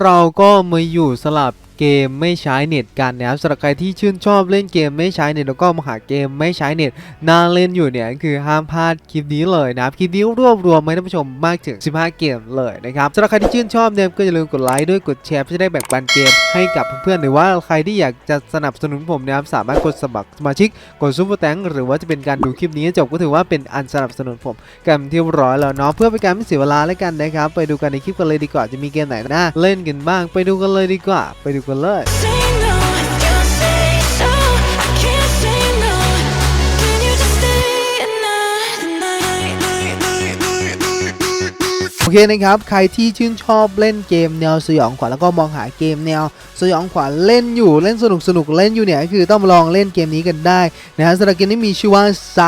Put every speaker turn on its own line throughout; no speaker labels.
เราก็มาอยู่สลับ เกมไม่ใช้เน็ตกันนะครับสำหรับใครที่ชื่นชอบเล่นเกมไม่ใช้เน็ตแล้วก็มาหาเกมไม่ใช้เน็ตน่าเล่นอยู่เนี่ยคือห้ามพลาดคลิปนี้เลยนะครับคลิปนี้รวบรวมมาให้ท่านผู้ชมมากถึง 15 เกมเลยนะครับสำหรับใครที่ชื่นชอบเนี่ยก็อย่าลืมกดไลค์ด้วยกดแชร์เพื่อจะได้แบ่งปันเกมให้กับเพื่อนๆหรือว่าใครที่อยากจะสนับสนุนผมนะครับสามารถกดสมัครสมาชิกกดซุปเปอร์แตงหรือว่าจะเป็นการดูคลิปนี้จบก็ถือว่าเป็นอันสนับสนุนผมกันที่ร้อยแล้วเนาะเพื่อเป็นการไม่เสียเวลาแล้วกันนะครับไปดูกันในคลิปกันเลยดีกว่าจะมีเกมไหนน่าเล่นกันบ้าง ไปดูกันเลยดีกว่าไปดูกั โอเคนะครับ ใครที่ชื่นชอบเล่นเกมแนวสยองขวัญแล้วก็มองหาเกมแนวสยองขวัญเล่นอยู่เล่นสนุกสนุกเล่นอยู่เนี่ยก็คือต้องลองเล่นเกมนี้กันได้นะฮะสำหรับเกมนี้มีชื่อว่าไซ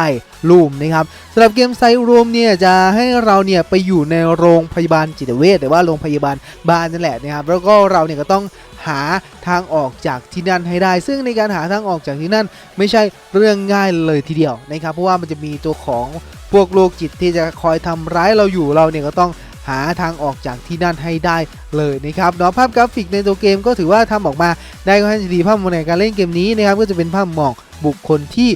รูมนะครับสำหรับเกมไซรูมเนี่ยจะให้เราเนี่ยไปอยู่ในโรงพยาบาลจิตเวชหรือว่าโรงพยาบาลบ้านนั่นแหละนะครับแล้วก็เราเนี่ยก็ต้องหาทางออกจากที่นั่นให้ได้ ซึ่งในการหาทางออกจากที่นั่น ไม่ใช่เรื่องง่ายเลยทีเดียวนะครับเพราะว่ามันจะมีตัวของพวกโรคจิตที่จะคอยทำร้ายเราอยู่เราเนี่ยก็ต้อง หาทางออกจากที่นั่นให้ได้เลยนะครับเนาะภาพกราฟิกในตัวเกมก็ถือว่าทำออกมาได้ค่อนข้างดีภาพมองในการเล่นเกมนี้นะครับก็จะเป็นภาพมองบุคคลที่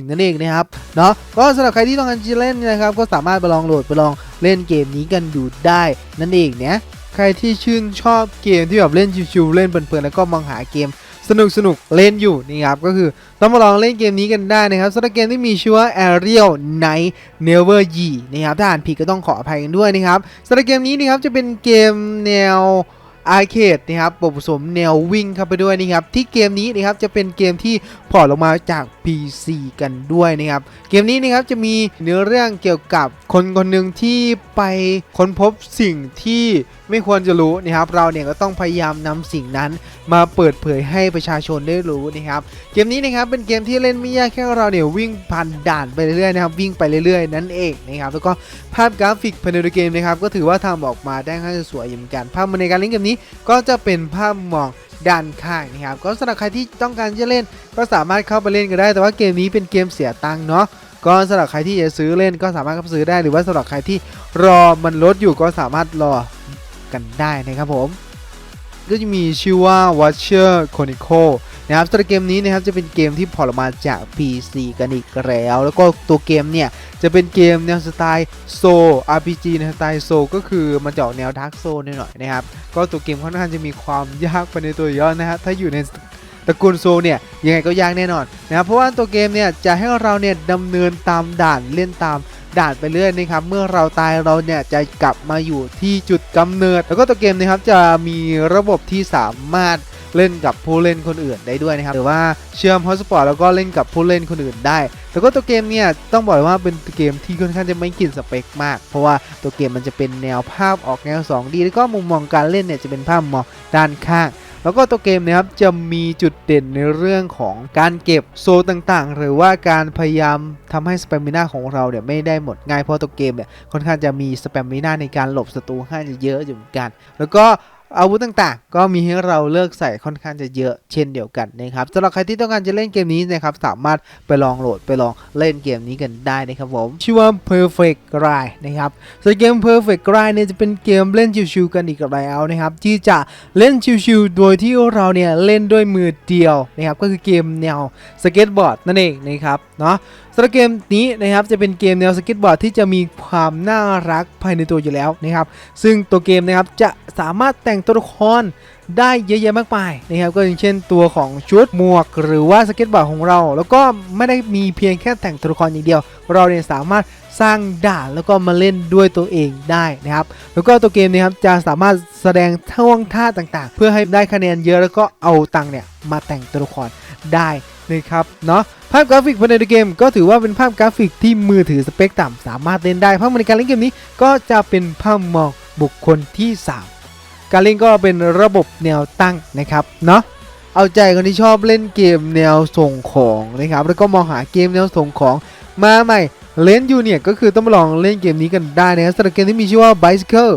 1 นั่นเองนะครับเนาะก็สำหรับใครที่ต้องการจะเล่นนะครับก็สามารถไปลองโหลดไปลองเล่นเกมนี้กันดูได้นั่นเองเนี่ยใครที่ชื่นชอบเกมที่แบบเล่นชิวๆเล่นเพลินๆแล้วก็มองหาเกม สนุกสนุกเล่นอยู่นี่ครับก็คือต้องมาลองเล่นเกมนี้กันได้นะครับสำหรับเกมที่มีชื่อว่า Ariel Night Never Ye นะครับถ้าอ่านผิดก็ต้องขออภัยกันด้วยนะครับสำหรับเกมนี้นะครับจะเป็นเกมแนวอาร์เคดนะครับผสมแนววิ่งเข้าไปด้วยนะครับที่เกมนี้นะครับจะเป็นเกมที่พอร์ตลงมาจาก PC กันด้วยนะครับเกมนี้นะครับจะมีเนื้อเรื่องเกี่ยวกับ คนคนหนึ่งที่ไปค้นพบสิ่งที่ไม่ควรจะรู้นะครับ เราเนี่ยก็ต้องพยายามนำสิ่งนั้นมาเปิดเผยให้ประชาชนได้รู้นะครับ เกมนี้นะครับเป็นเกมที่เล่นไม่ยากแค่เราเนี่ยวิ่งผ่านด่านไปเรื่อยๆนะครับวิ่งไปเรื่อยๆ นั่นเองนะครับแล้วก็ภาพกราฟิกภายในเกมนะครับก็ถือว่าทำออกมาได้ค่อนข้างสวยอยู่เหมือนกัน ภาพในการเล่นเกมนี้ก็จะเป็นภาพมองด้านข้างนะครับก็สำหรับใครที่ต้องการจะเล่น ก็สามารถเข้าไปเล่นกันได้ แต่ว่าเกมนี้เป็นเกมเสียตังค์เนาะ ก็สำหรับใครที่จะซื้อเล่นก็สามารถเข้าไปซื้อได้หรือว่าสำหรับใครที่รอมันลดอยู่ก็สามารถรอกันได้นะครับผมก็จะมีชื่อว่า Watcher Chronicle นะครับสำหรับเกมนี้นะครับจะเป็นเกมที่พอร์ตออกมาจาก PC กันอีกแล้ว แล้วก็ตัวเกมเนี่ยจะเป็นเกมแนวสไตล์โซ RPG ในสไตล์โซก็คือมันจะออกแนวดาร์กโซหน่อยๆนะครับ ก็ตัวเกมค่อนข้างจะมีความยากไปในตัวเยอะนะฮะถ้าอยู่ใน ตระกูลโซเนี่ยยังไงก็ยากแน่นอนนะครับเพราะว่าตัวเกมเนี่ยจะให้เราเนี่ยดำเนินตามด่านเล่นตามด่านไปเรื่อยนะครับเมื่อเราตายเราเนี่ยจะกลับมาอยู่ที่จุดกำเนิด แล้วก็ตัวเกมนะครับจะมีระบบที่สามารถเล่นกับผู้เล่นคนอื่นได้ด้วยนะครับหรือว่าเชื่อมฮอสปอร์ตแล้วก็เล่นกับผู้เล่นคนอื่นได้ แล้วก็ตัวเกมเนี่ยต้องบอกเลยว่าเป็นเกมที่ค่อนข้างจะไม่กินสเปคมาก เพราะว่าตัวเกมมันจะเป็นแนวภาพออกแนว 2D แล้วก็มุมมองการเล่นเนี่ยจะเป็นภาพมองด้านข้าง แล้วก็ตัวเกมนะครับจะมีจุดเด่นในเรื่องของการเก็บโซต่างๆ หรือว่าการพยายามทำให้สเปมิน่าของเราเนี่ยไม่ได้หมดง่ายเพราะตัวเกมเนี่ยค่อนข้างจะมีสเปมิน่าในการหลบศัตรูค่อนข้างจะเยอะอยู่เหมือนกัน แล้วก็ อาวุธต่างๆ ก็มีให้เราเลือกใส่ค่อนข้างจะเยอะเช่นเดียวกันนะครับสำหรับใครที่ต้องการจะเล่นเกมนี้นะครับสามารถไปลองโหลดไปลองเล่นเกมนี้กันได้นะครับผมชื่อว่า Perfect g r i d e นะครับส่วนเกม Perfect g r i d e เนี่ยจะเป็นเกมเล่นชิวๆกันอีกแล้วนะครับที่จะเล่นชิวๆโดยที่เราเนี่ยเล่นด้วยมือเดียวนะครับก็คือเกมแนวสเก็ตบอร์ดนั่นเองนะครับเนาะำหรับเกมนี้นะครับจะเป็นเกมแนวสเก็ตบอร์ดที่จะมีความน่ารักภายในตัวอยู่แล้วนะครับ ซึ่งตัวเกมนะครับจะสามารถแต่งตัวละครได้เยอะแยะมากมายนะครับก็อย่างเช่นตัวของชุดหมวก หรือว่าสเก็ตบอร์ดของเรา แล้วก็ไม่ได้มีเพียงแค่แต่งตัวละครอย่างเดียว เราเนี่ยสามารถสร้างด่านแล้วก็มาเล่นด้วยตัวเองได้นะครับ แล้วก็ตัวเกมนี้ครับจะสามารถแสดงท่วงท่าต่างๆ เพื่อให้ได้คะแนนเยอะแล้วก็เอาตังค์เนี่ยมาแต่งตัวละครได้นะครับเนาะ ภาพกราฟิกภายในเกมก็ถือว่าเป็นภาพกราฟิกที่มือถือสเปคต่ำสามารถเล่นได้ภาพในการเล่นเกมนี้ก็จะเป็นภาพมองบุคคลที่ 3 การเล่นก็เป็นระบบแนวตั้งนะครับเนาะเอาใจคนที่ชอบเล่นเกมแนวส่งของนะครับแล้วก็มองหาเกมแนวส่งของมาใหม่เล่นอยู่เนี่ยก็คือต้องมาลองเล่นเกมนี้กันได้นะครับสำหรับเกมที่มีชื่อว่า Bicycle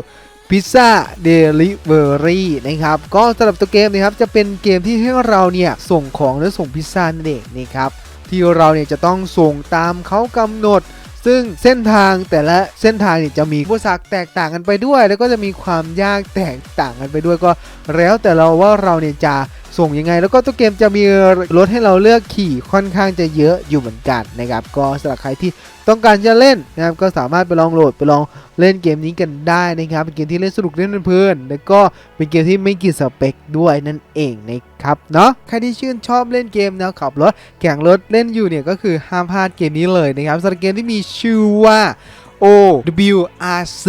Pizza Delivery นะครับก็สำหรับตัวเกมนะครับจะเป็นเกมที่ให้เราเนี่ยส่งของหรือส่งพิซซ่านั่นเองนะครับ ที่เราเนี่ยจะต้องส่งตามเขากำหนด ซึ่งเส้นทางแต่ละเส้นทางเนี่ยจะมีอุปสรรคแตกต่างกันไปด้วย แล้วก็จะมีความยากแตกต่างกันไปด้วยก็ แล้วแต่เราว่าเราเนี่ยจะส่งยังไง แล้วก็ตัวเกมจะมีรถให้เราเลือกขี่ค่อนข้างจะเยอะอยู่เหมือนกันนะครับก็สำหรับใครที่ต้องการจะเล่นนะครับก็สามารถไปลองโหลดไปลองเล่นเกมนี้กันได้นะครับเป็นเกมที่เล่นสนุกเล่นเพลินแล้วก็เป็นเกมที่ไม่กินสเปคด้วยนั่นเองนะครับเนาะใครที่ชื่นชอบเล่นเกมแนวขับรถแข่งรถเล่นอยู่เนี่ยก็คือห้ามพลาดเกมนี้เลยนะครับสำหรับเกมที่มีชื่อว่า OWRC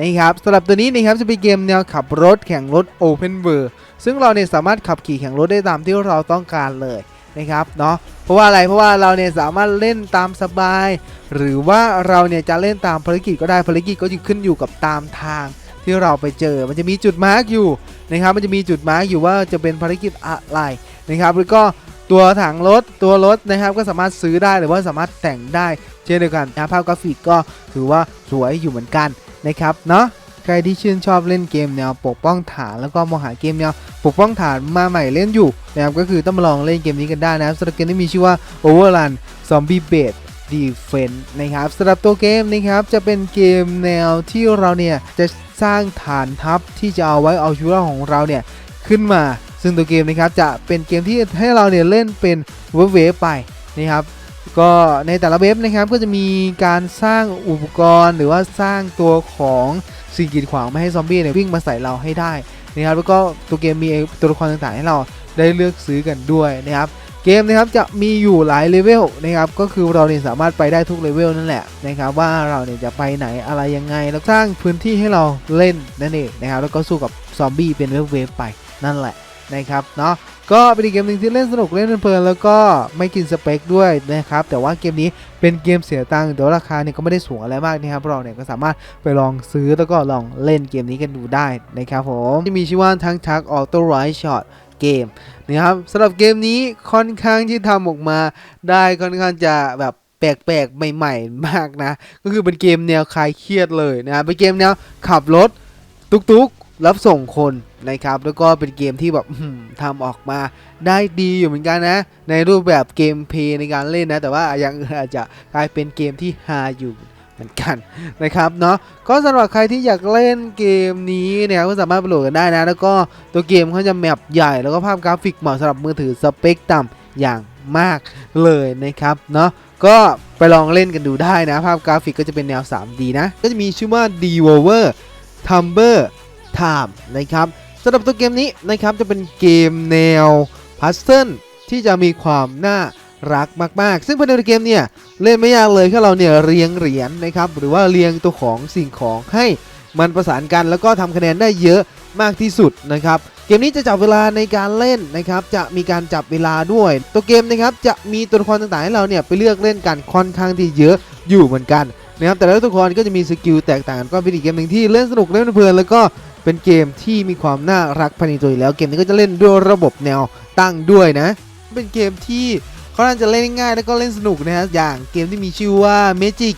นะครับสำหรับตัวนี้นะครับจะเป็นเกมแนวขับรถแข่งรถ Open World ซึ่งเราเนี่ยสามารถขับขี่แข่งรถได้ตามที่เราต้องการเลยนะครับเนาะเพราะว่าอะไรเพราะว่าเราเนี่ยสามารถเล่นตามสบาย หรือว่าเราเนี่ยจะเล่นตามภารกิจก็ได้ภารกิจก็จะขึ้นอยู่กับตามทางที่เราไปเจอ มันจะมีจุดมาร์กอยู่นะครับ มันจะมีจุดมาร์กอยู่ว่าจะเป็นภารกิจอะไรนะครับ แล้วก็ตัวถังรถตัวรถนะครับก็สามารถซื้อได้หรือว่าสามารถแต่งได้ เช่นเดียวกันนะภาพกราฟิกก็ถือว่าสวยอยู่เหมือนกันนะครับเนาะใครที่ชื่นชอบเล่นเกมแนวปกป้องฐานแล้วก็มองหาเกมแนวปกป้องฐานมาใหม่เล่นอยู่นะครับก็คือต้องมาลองเล่นเกมนี้กันได้นะครับสำหรับเกมที่มีชื่อว่า Overrun Zombie Base Defense นะครับสำหรับตัวเกมนะครับจะเป็นเกมแนวที่เราเนี่ยจะสร้างฐานทัพที่จะเอาไว้เอาชีวิตของเราเนี่ยขึ้นมา ซึ่งตัวเกมนะครับจะเป็นเกมที่ให้เราเนี่ยเล่นเป็นเวฟไปนะครับ ก็ในแต่ละเว็บนะครับก็จะมีการสร้างอุปกรณ์หรือว่าสร้างตัวของสิ่งกีดขวางไม่ให้ซอมบี้เนี่ยวิ่งมาใส่เราให้ได้นะครับแล้วก็ตัวเกมมีตัวละครต่างๆ ให้เราได้เลือกซื้อกันด้วยนะครับเกมนะครับจะมีอยู่หลายเลเวลนะครับก็คือเราเนี่ยสามารถไปได้ทุกเลเวลนั่นแหละนะครับว่าเราเนี่ยจะไปไหนอะไรยังไงแล้วสร้างพื้นที่ให้เราเล่นนั่นเองนะครับแล้วก็สู้กับซอมบี้เป็นเวฟๆไปนั่นแหละนะครับเนาะ ก็เป็นอีกเกมหนึ่งที่เล่นสนุกเล่นเพลินแล้วก็ไม่กินสเปคด้วยนะครับ แต่ว่าเกมนี้เป็นเกมเสียตังค์แต่ว่าราคาเนี่ยก็ไม่ได้สูงอะไรมากนะครับเราเนี่ยก็สามารถไปลองซื้อแล้วก็ลองเล่นเกมนี้กันดูได้นะครับผมที่มีชื่อว่าทั้งทักออโต้ไรช็อตเกมนะครับสำหรับเกมนี้ค่อนข้างที่ทำออกมาได้ค่อนข้างจะแบบแปลกๆ ใหม่ๆ มากนะ ก็คือเป็นเกมแนวคลายเครียดเลยนะ เป็นเกมแนวขับรถ ตุกๆ รับส่งคนนะครับ แล้วก็เป็นเกมที่แบบอื้ออทำออกมาได้ดีอยู่เหมือนกันนะ ในรูปแบบเกมเพลย์ในการเล่นนะ แต่ว่าอย่างอื่นอาจจะกลายเป็นเกมที่ฮาอยู่เหมือนกันนะครับเนาะก็สำหรับใครที่อยากเล่นเกมนี้เนี่ยก็สามารถไปโหลดกันได้นะ แล้วก็ตัวเกมเขาจะแมปใหญ่แล้วก็ภาพกราฟิกเหมาะสำหรับมือถือสเปคต่ำอย่างมากเลยนะครับเนาะก็ไปลองเล่นกันดูได้นะ ภาพกราฟิกก็จะเป็นแนว 3D นะ ก็จะมีชื่อว่า d e v o v e r t u m b e r Time นะครับสำหรับตัวเกมนี้นะครับจะเป็นเกมแนวพัซเซิลที่จะมีความน่ารักมากๆ ซึ่งภายในเกมเนี่ยเล่นไม่ยากเลยแค่เราเนี่ยเรียงเหรียญนะครับหรือว่าเรียงตัวของสิ่งของให้มันประสานกัน แล้วก็ทำคะแนนได้เยอะมากที่สุดนะครับเกมนี้จะจับเวลาในการเล่นนะครับจะมีการจับเวลาด้วย ตัวเกมนะครับจะมีตัวละครต่างๆให้เราเนี่ยไปเลือกเล่นกันค่อนข้างที่เยอะอยู่เหมือนกันนะครับแต่ละตัวละครก็จะมีสกิลแตกต่างกันก็เป็นอีกเกมหนึ่งที่เล่นสนุกเล่นเพลินแล้วก็ เป็นเกมที่มีความน่ารักภายในตัวอยู่แล้ว เกมนี้ก็จะเล่นด้วยระบบแนวตั้งด้วยนะ เป็นเกมที่ค่อนข้าจะเล่นง่ายแล้วก็เล่นสนุกนะฮะอย่างเกมที่มีชื่อว่า Magic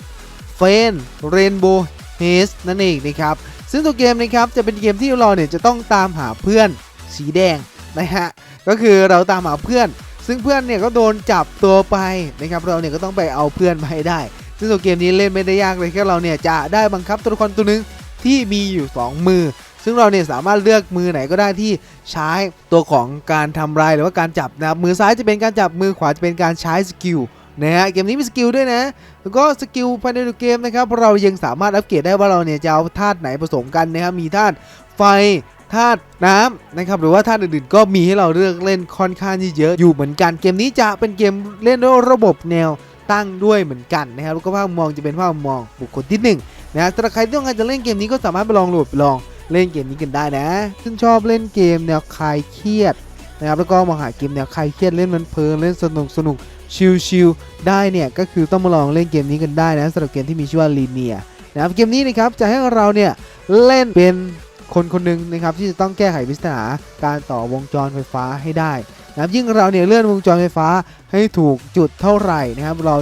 f a n Rainbow Haze นั่นเองนะครับซึ่งตัวเกมนะครับจะเป็นเกมที่เราเนี่ยจะต้องตามหาเพื่อนสีแดงนะฮะก็คือเราตามหาเพื่อน ซึ่งเพื่อนเนี่ยก็โดนจับตัวไปนะครับเราเนี่ยก็ต้องไปเอาเพื่อนมาให้ได้ ซึ่งตัวเกมนี้เล่นไม่ได้ยากเลยแค่เราเนี่ยจะได้บังคับตัวละครตัวหนึงที่มีอยู่ 2 มือ ซึ่งเราเนี่ยสามารถเลือกมือไหนก็ได้ที่ใช้ตัวของการทำลายหรือว่าการจับนะครับมือซ้ายจะเป็นการจับมือขวาจะเป็นการใช้สกิลนะฮะเกมนี้มีสกิลด้วยนะ แล้วก็สกิลภายในตัวเกมนะครับเรายังสามารถอัปเกรดได้ว่าเราเนี่ยจะเอาธาตุไหนผสมกันนะครับมีธาตุไฟธาตุน้ำนะครับหรือว่าธาตุอื่นๆ ก็มีให้เราเลือกเล่นค่อนข้างที่เยอะอยู่เหมือนกัน เกมนี้จะเป็นเกมเล่นด้วยระบบแนวตั้งด้วยเหมือนกันนะครับแล้วก็ภาพมองจะเป็นภาพมองบุคคลที่หนึ่งนะฮะสำหรับใครที่ต้องการจะเล่นเกมนี้ก็สามารถไปลองโหลดไปลอง เล่นเกมนี้กันได้นะ ซึ่งชอบเล่นเกมแนวคลายเครียดนะครับแล้วก็มองหาเกมแนวคลายเครียดเล่นมันเพลินเล่นสนุกสนุกๆชิลๆได้เนี่ยก็คือต้องมาลองเล่นเกมนี้กันได้นะสำหรับเกมที่มีชื่อว่าลีเนียนะครับเกมนี้นะครับจะให้เราเนี่ยเล่นเป็นคนคนหนึ่งนะครับที่จะต้องแก้ไขปริศนาการต่อวงจรไฟฟ้าให้ได้นะครับยิ่งเราเนี่ยเลื่อนวงจรไฟฟ้าให้ถูกจุดเท่าไหร่นะครับ เรา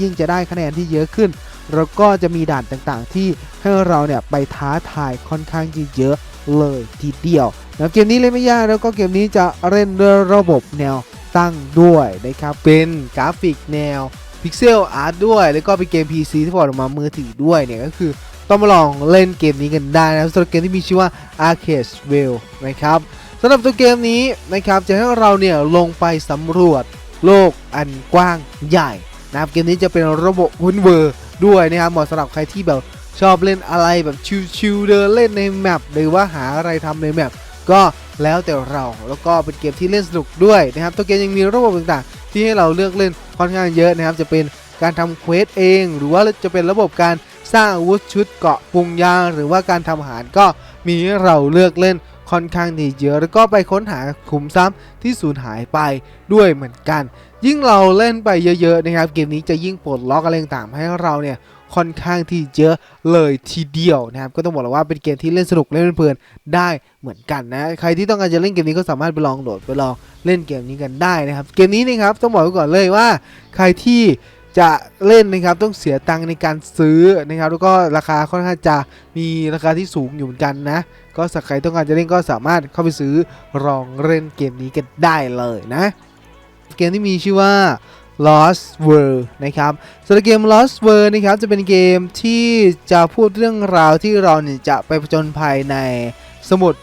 ยิ่งจะได้คะแนนที่เยอะขึ้น แล้วก็จะมีด่านต่างๆ ที่ ให้เราเนี่ยไปท้าทายค่อนข้างที่เยอะเลยทีเดียวนะครับเกมนี้เล่นไม่ยากแล้วก็เกมนี้จะเล่นด้วยระบบแนวตั้งด้วยนะครับเป็นกราฟิกแนว Pixel Art ด้วย แล้วก็เป็นเกม PC ที่พอร์ตออกมามือถือด้วยเนี่ยก็คือต้องมาลองเล่นเกมนี้กันได้นะครับสำหรับเกมที่มีชื่อว่า Arcade w e l l นะครับสำหรับตัวเกมนี้นะครับจะให้เราเนี่ยลงไปสำรวจโลกอันกว้างใหญ่นะครับเกมนี้จะเป็นระบบวุ้นเวอร์ด้วยนะครับเหมาะสำหรับใครที่แบบ ชอบเล่นอะไรแบบชิวๆเดินเล่นในแมปหรือว่าหาอะไรทำในแมปก็แล้วแต่เราแล้วก็เป็นเกมที่เล่นสนุกด้วยนะครับตัวเกมยังมีระบบต่างๆ ที่ให้เราเลือกเล่นค่อนข้างเยอะนะครับ จะเป็นการทำเควสเอง หรือว่าจะเป็นระบบการสร้างอาวุธชุดเกาะปรุงยาหรือว่าการทำอาหารก็มีให้เราเลือกเล่นค่อนข้างที่เยอะแล้วก็ไปค้นหาขุมทรัพย์ที่สูญหายไปด้วยเหมือนกัน ยิ่งเราเล่นไปเยอะๆนะครับเกมนี้จะยิ่งปลดล็อกอะไรต่างๆให้เราเนี่ย ค่อนข้างที่เยอะเลยทีเดียวนะครับก็ต้องบอกเลยว่าเป็นเกมที่เล่นสนุกเล่นเพลินได้เหมือนกันนะใครที่ต้องการจะเล่นเกมนี้ก็สามารถไปลองโหลดไปลองเล่นเกมนี้กันได้นะครับเกมนี้นะครับต้องบอกไว้ก่อนเลยว่า ใครที่จะเล่นนะครับต้องเสียตังค์ในการซื้อนะครับ แล้วก็ราคาค่อนข้างจะมีราคาที่สูงอยู่เหมือนกันนะ ก็สักใครต้องการจะเล่นก็สามารถเข้าไปซื้อลองเล่นเกมนี้กันได้เลยนะ เกมที่มีชื่อว่า Lost World นะครับสำหรับเกม Lost World นะครับจะเป็นเกมที่จะพูดเรื่องราวที่เราเนี่ยจะไปผจญภัยในสมุด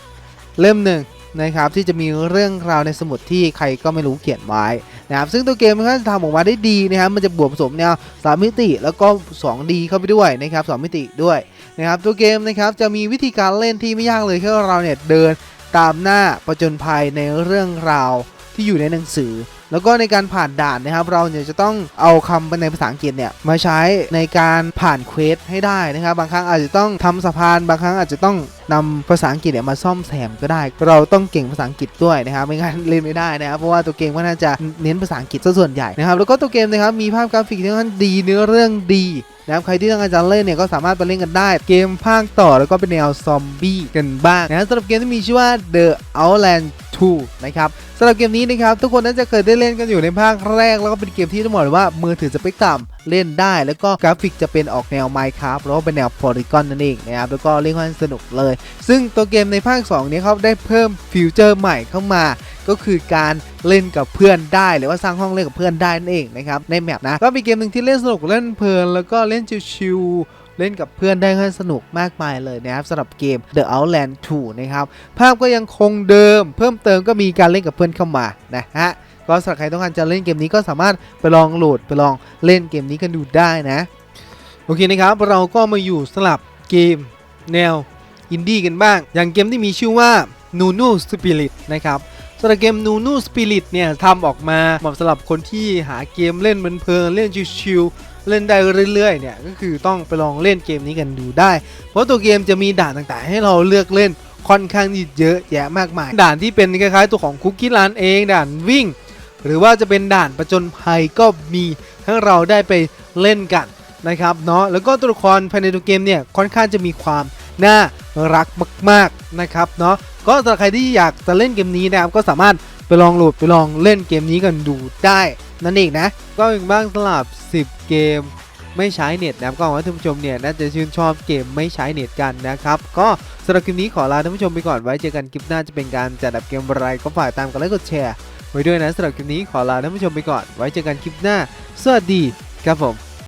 เล่มหนึ่งนะครับที่จะมีเรื่องราวในสมุดที่ใครก็ไม่รู้เขียนไว้นะครับซึ่งตัวเกมมันก็จะทำออกมาได้ดีนะครับมันจะบวกผสมแนว3มิติแล้วก็ 2D เข้าไปด้วยนะครับ2มิติด้วยนะครับตัวเกมนะครับจะมีวิธีการเล่นที่ไม่ยากเลยแค่เราเนี่ยเดินตามหน้าประจนภัยในเรื่องราวที่อยู่ในหนังสือ แล้วก็ในการผ่านด่านนะครับ เราเนี่ยจะต้องเอาคำในภาษาอังกฤษเนี่ยมาใช้ในการผ่านเควสให้ได้นะครับ บางครั้งอาจจะต้องทำสะพานบางครั้งอาจจะต้องนำภาษาอังกฤษเนี่ยมาซ่อมแซมก็ได้ เราต้องเก่งภาษาอังกฤษด้วยนะครับไม่งั้นเล่นไม่ได้นะครับเพราะว่าตัวเกมก็น่าจะเน้นภาษาอังกฤษซะส่วนใหญ่นะครับแล้วก็ตัวเกมนะครับมีภาพกราฟิกที่ค่อนข้างดีเนื้อเรื่องดีนะครับใครที่ต้องการจะเล่นเนี่ยก็สามารถไปเล่นกันได้ เกมภาคต่อแล้วก็เป็นแนวซอมบี้กันบ้างนะสำหรับเกมที่มีชื่อว่า The Outland 2นะครับสำหรับเกมนี้นะครับทุกคนน่าจะเคยได้เล่นกันอยู่ในภาคแรก แล้วก็เป็นเกมที่ต้องบอกเลยว่ามือถือสเปกต่ำเล่นได้ แล้วก็กราฟิกจะเป็นออกแนว Minecraft แล้วก็เป็นแนว Polygon นั่นเองนะครับแล้วก็เล่นค่อนข้างสนุกเลย ซึ่งตัวเกมในภาค2นี้เขาได้เพิ่มฟิวเจอร์ใหม่เข้ามาก็คือการเล่นกับเพื่อนได้ หรือว่าสร้างห้องเล่นกับเพื่อนได้นั่นเองนะครับในแมปนะก็เป็นเกมหนึ่งที่เล่นสนุกเล่นเพลินแล้วก็เล่นชิว เล่นกับเพื่อนได้ค่อนสนุกมากมายเลยนะครับสำหรับเกม The Outland 2 นะครับ ภาพก็ยังคงเดิม เพิ่มเติมก็มีการเล่นกับเพื่อนเข้ามานะฮะก็สำหรับใครต้องการจะเล่นเกมนี้ก็สามารถไปลองโหลดไปลองเล่นเกมนี้กันดูได้นะโอเคนะครับเราก็มาอยู่สลับเกมแนวอินดี้กันบ้าง อย่างเกมที่มีชื่อว่า Nunu Spirit นะครับสำหรับเกม Nunu Spirit เนี่ยทำออกมาเหมาะสำหรับคนที่หาเกมเล่นเพลินเล่นชิวๆ เล่นได้เรื่อยๆเนี่ยก็คือต้องไปลองเล่นเกมนี้กันดูได้ เพราะตัวเกมจะมีด่านต่างๆ ให้เราเลือกเล่นค่อนข้างเยอะแยะมากมาย ด่านที่เป็นคล้ายๆตัวของคุกกี้รันเองด่านวิ่ง หรือว่าจะเป็นด่านประจนภัยก็มีให้เราได้ไปเล่นกันนะครับเนาะแล้วก็ตัวละครภายในตัวเกมเนี่ยค่อนข้างจะมีความน่ารักมากๆนะครับเนาะก็สำหรับใครที่อยากจะเล่นเกมนี้นะครับก็สามารถไปลองโหลดไปลองเล่นเกมนี้กันดูได้ นั่นเองนะ ก็อีกบ้างสลับ 10 เกมไม่ใช้เน็ตนะครับก็หวังว่าท่านผู้ชมเนี่ยน่าจะชื่นชอบเกมไม่ใช้เน็ตกันนะครับก็สำหรับคลิปนี้ขอลาท่านผู้ชมไปก่อนไว้เจอกันคลิปหน้าจะเป็นการจัดอันดับเกมอะไรก็ฝากตามกันและกดแชร์ไว้ด้วยนะสำหรับคลิปนี้ขอลาท่านผู้ชมไปก่อนไว้เจอกันคลิปหน้า สวัสดีครับผม